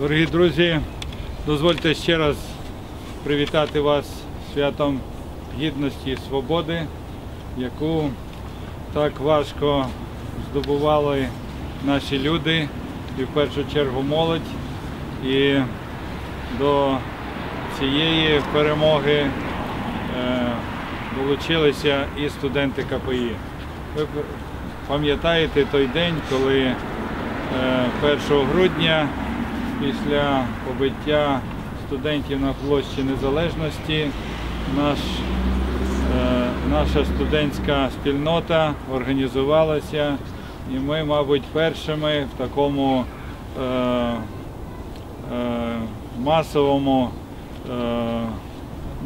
Дорогі друзі, дозвольте ще раз привітати вас святом гідності і свободи, яку так важко здобували наші люди і в першу чергу молодь. І до цієї перемоги е, долучилися і студенти КПІ. Ви пам'ятаєте той день, коли е, 1 грудня після побиття студентів на площі Незалежності. Наш, е, наша студентська спільнота організувалася і ми, мабуть, першими в такому е, е, масовому е,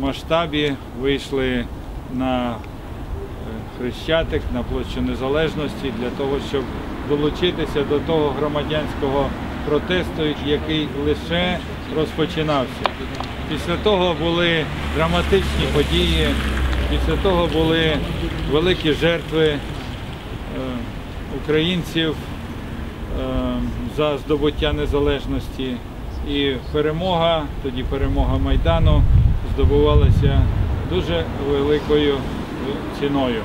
масштабі вийшли на е, Хрещатик на площу Незалежності для того, щоб долучитися до того громадянського протесту, який лише розпочинався. Після того були драматичні події, після того були великі жертви е, українців е, за здобуття незалежності. І перемога, тоді перемога Майдану здобувалася дуже великою ціною.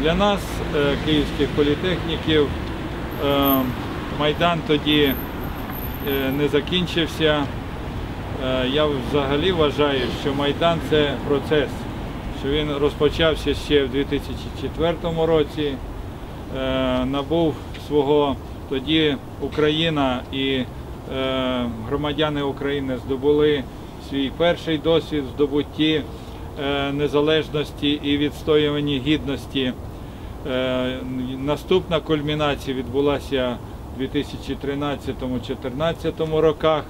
Для нас, е, київських політехніків, Майдан тоді е, не закінчився. Е, Я взагалі вважаю, що Майдан це процес, що він розпочався ще в 2004 році, е, набув свого тоді Україна і громадяни України здобули свій перший досвід здобутті незалежності і відстоюванні гідності. Наступна кульмінація відбулася 2013-2014 роках.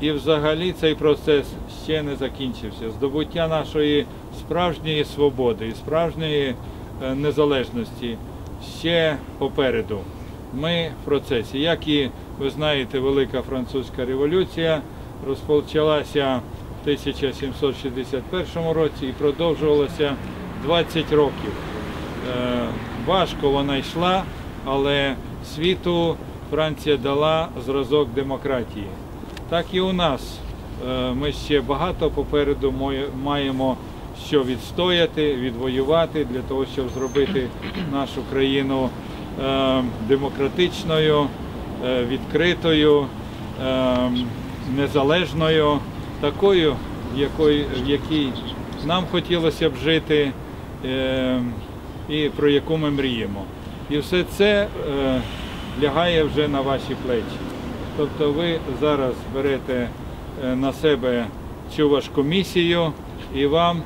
І взагалі цей процес ще не закінчився. Здобуття нашої справжньої свободи і справжньої е, незалежності ще попереду. Ми в процесі. Як і ви знаєте, Велика Французька революція розпочалася в 1761 році і продовжувалася 20 років. Е, Важко вона йшла, але світу Франція дала зразок демократії. Так і у нас. Е, Ми ще багато попереду маємо що відстояти, відвоювати для того, щоб зробити нашу країну е, демократичною, е, відкритою, незалежною, такою, в якій нам хотілося б жити і про яку ми мріємо. І все це лягає вже на ваші плечі. Тобто ви зараз берете е, на себе цю важку місію і вам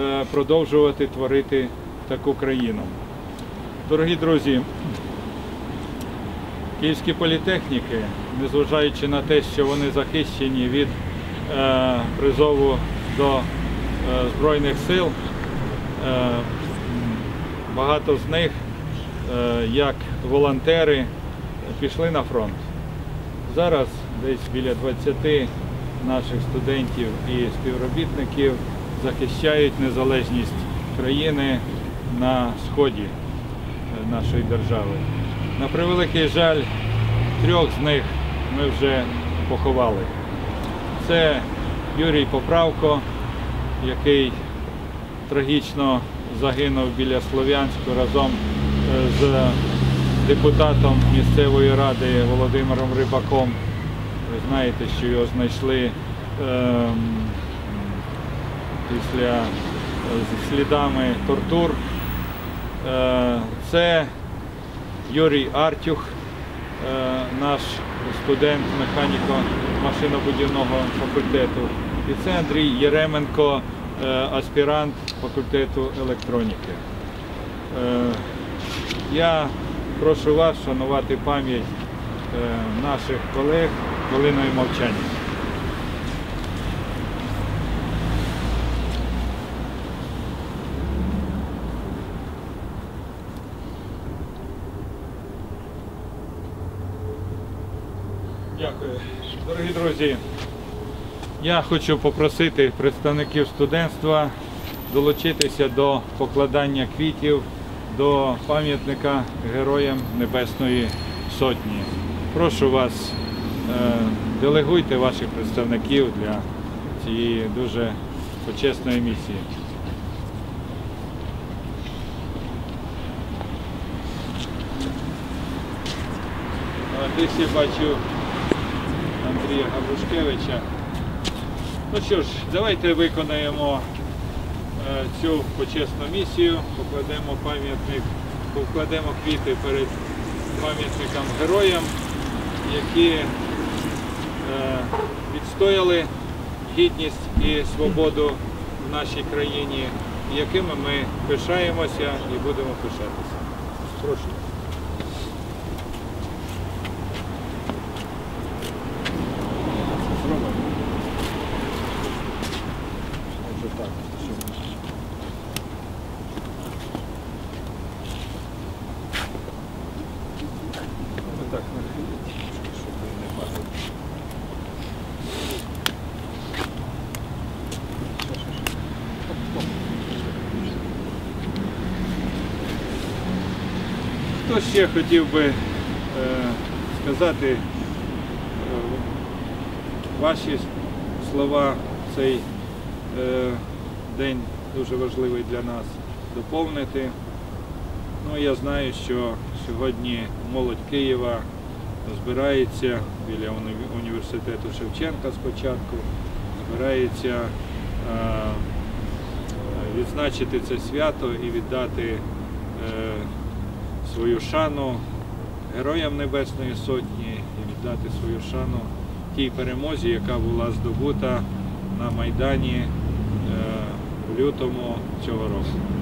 е, продовжувати творити таку країну. Дорогі друзі, київські політехніки, незважаючи на те, що вони захищені від е, призову до Збройних сил, багато з них, як волонтери, пішли на фронт. Зараз десь біля 20 наших студентів і співробітників захищають незалежність країни на сході е, нашої держави. На превеликий жаль, трьох з них ми вже поховали. Це Юрій Поправко, який трагічно загинув біля Слов'янську разом е, з депутатом місцевої ради Володимиром Рибаком. Ви знаєте, що його знайшли ем, після е, слідами тортур. Е, Це Юрій Артюх, е, наш студент механіко-машинобудівного факультету. І це Андрій Єременко, е, аспірант факультету електроніки. Е, Я прошу вас шанувати пам'ять е, наших колег хвилиною мовчання. Дякую. Дорогі друзі, я хочу попросити представників студентства долучитися до покладання квітів до пам'ятника Героям Небесної Сотні. Прошу вас делегуйте ваших представників для цієї дуже почесної місії. Десь я бачу Андрія Габрушкевича. Ну що ж, давайте виконаємо е, цю почесну місію, покладемо пам'ятник, покладемо квіти перед пам'ятником героям, які е, відстояли гідність і свободу в нашій країні, якими ми пишаємося і будемо пишатися. Прошу. Зробимо. Може так, щоб Отак нахиліть, щоб він не падав. Хто ще хотів би е, сказати е, ваші слова цей е, день дуже важливий для нас доповнити? Ну, я знаю, що сьогодні молодь Києва збирається біля університету Шевченка спочатку, збирається відзначити це свято і віддати свою шану Героям Небесної Сотні і віддати свою шану тій перемозі, яка була здобута на Майдані е, в лютому цього року.